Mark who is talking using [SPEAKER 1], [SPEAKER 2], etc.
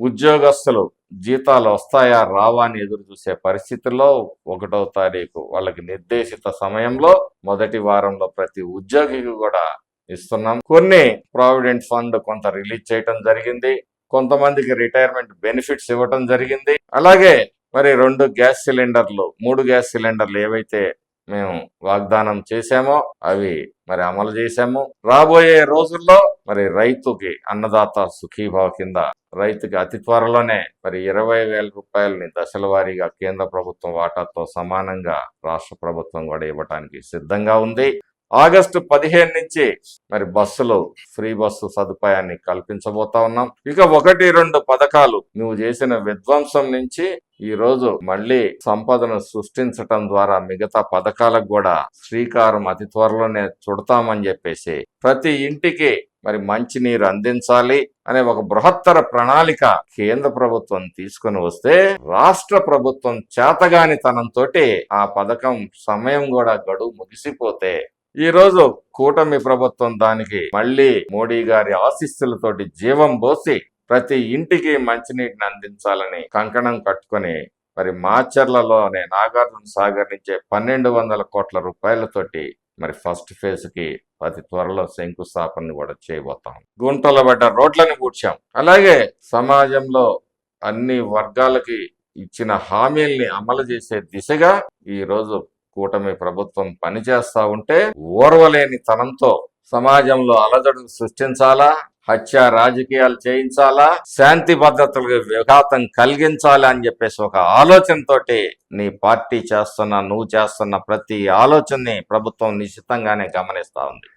[SPEAKER 1] ఉద్యోగస్తులు జీతాలు వస్తాయా రావా అని ఎదురు చూసే పరిస్థితుల్లో ఒకటో తారీఖు వాళ్ళకి నిర్దేశిత సమయంలో మొదటి వారంలో ప్రతి ఉద్యోగికి కూడా ఇస్తున్నాం. కొన్ని ప్రావిడెంట్ ఫండ్ కొంత రిలీజ్ చేయటం జరిగింది. కొంతమందికి రిటైర్మెంట్ బెనిఫిట్స్ ఇవ్వటం జరిగింది. అలాగే మరి రెండు గ్యాస్ సిలిండర్లు మూడు గ్యాస్ సిలిండర్లు ఏవైతే మేము వాగ్దానం చేశామో అవి మరి అమలు చేశాము. రాబోయే రోజుల్లో మరి రైతుకి అన్నదాత సుఖీభావ కింద రైతుకి అతి త్వరలోనే మరి ఇరవై వేల రూపాయలని దశల వారీగా కేంద్ర ప్రభుత్వం వాటాతో సమానంగా రాష్ట్ర ప్రభుత్వం కూడా ఇవ్వటానికి సిద్ధంగా ఉంది. ఆగస్టు పదిహేను నుంచి మరి బస్సులు ఫ్రీ బస్సు సదుపాయాన్ని కల్పించబోతా ఉన్నాం. ఇక ఒకటి రెండు పథకాలు నువ్వు చేసిన విధ్వంసం నుంచి ఈ రోజు మళ్ళీ సంపదను సృష్టించటం ద్వారా మిగతా పథకాలకు కూడా శ్రీకారం అతి త్వరలోనే చుడతామని చెప్పేసి ప్రతి ఇంటికి మరి మంచినీరు అందించాలి అనే ఒక బృహత్తర ప్రణాళిక కేంద్ర ప్రభుత్వం తీసుకుని వస్తే రాష్ట్ర ప్రభుత్వం చేతగాని చేతగానితనంతో ఆ పథకం సమయం కూడా గడువు ముగిసిపోతే ఈ రోజు కూటమి ప్రభుత్వం దానికి మళ్ళీ మోడీ గారి ఆశీస్సులతోటి జీవం పోసి ప్రతి ఇంటికి మంచినీటిని అందించాలని కంకణం కట్టుకొని మరి మాచర్లలోనే నాగార్జున సాగర్ నుంచే పన్నెండు వందల కోట్ల రూపాయలతోటి మరి ఫస్ట్ ఫేజ్కి అతి త్వరలో శంకుస్థాపన కూడా చేయబోతాం. గుంటల పడ్డ రోడ్లను కూర్చాం అలాగే సమాజంలో అన్ని వర్గాలకి ఇచ్చిన హామీల్ని అమలు చేసే దిశగా ఈ రోజు కూటమి ప్రభుత్వం పనిచేస్తా ఉంటే ఓర్వలేని తనంతో సమాజంలో అలజడు సృష్టించాలా హత్య రాజకీయాలు చేయించాలా శాంతి భద్రతలకు విఘాతం కలిగించాలా అని చెప్పేసి ఒక ఆలోచనతోటి నీ పార్టీ చేస్తున్న నువ్వు చేస్తున్న ప్రతి ఆలోచనని ప్రభుత్వం నిశ్చితంగానే గమనిస్తా ఉంది.